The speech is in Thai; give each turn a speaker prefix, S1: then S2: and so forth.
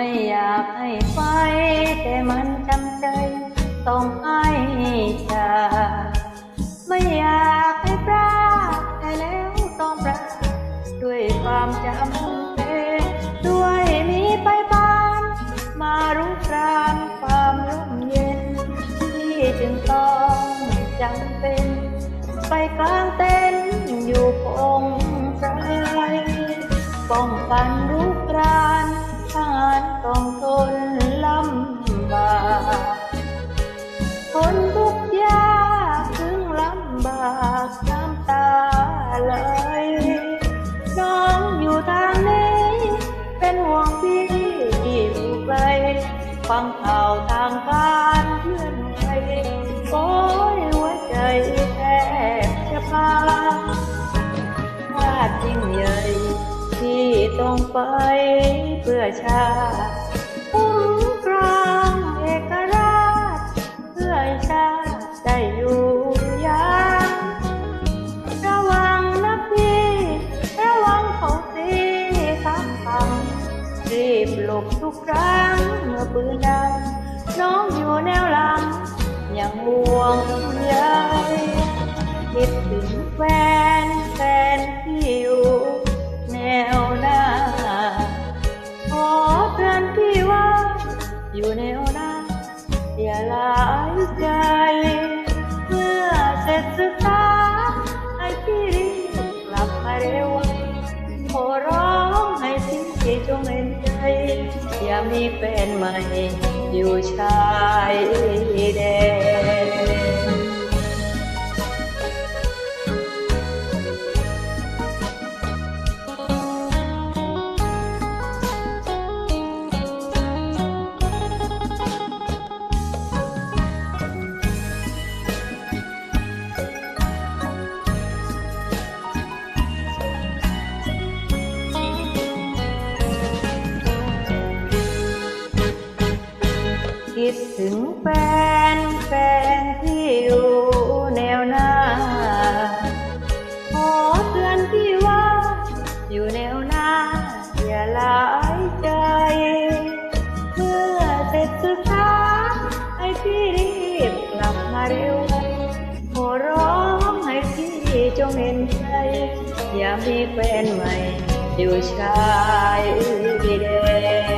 S1: ไม่อยากให้ไป แต่มันจำใจต้องให้จากไม่อยากให้พลาแต่แล้วต้องพลาด้วยความจำเป็นด้วยมีไปบ้าน มารุกรานความร่มเย็น ที่จึงต้องจำเป็น ไปกลางเต็นอยู่คงใจป้องกันรุกราน ฟังข่าวทางการเพื่อนไหวโอ้ยหัวใจแทบจะพาพลาดยิ่งใหญ่ที่ต้องไปเพื่อชาติ บทุกครั้งเมื่อปืนดังน้องอยู่แนวหลังยังห่วงใยคิดถึงแฟนแฟนที่อยู่แนวหน้าขอเตือนพี่ว่าอยู่แนวหน้าอย่าลายใจ มีแฟนใหม่อยู่ชายแดน ดถึงแฟนแฟนที่อยู่แนวหน้า ขอเตือนพี่ว่า อยู่แนวหน้า อย่าหลายใจ เมื่อเสร็จศึกษาให้พี่รีบกลับมาเร็ว ขอร้องให้พี่จงเห็นใจ อย่ามีแฟนใหม่ อยู่ชายแดน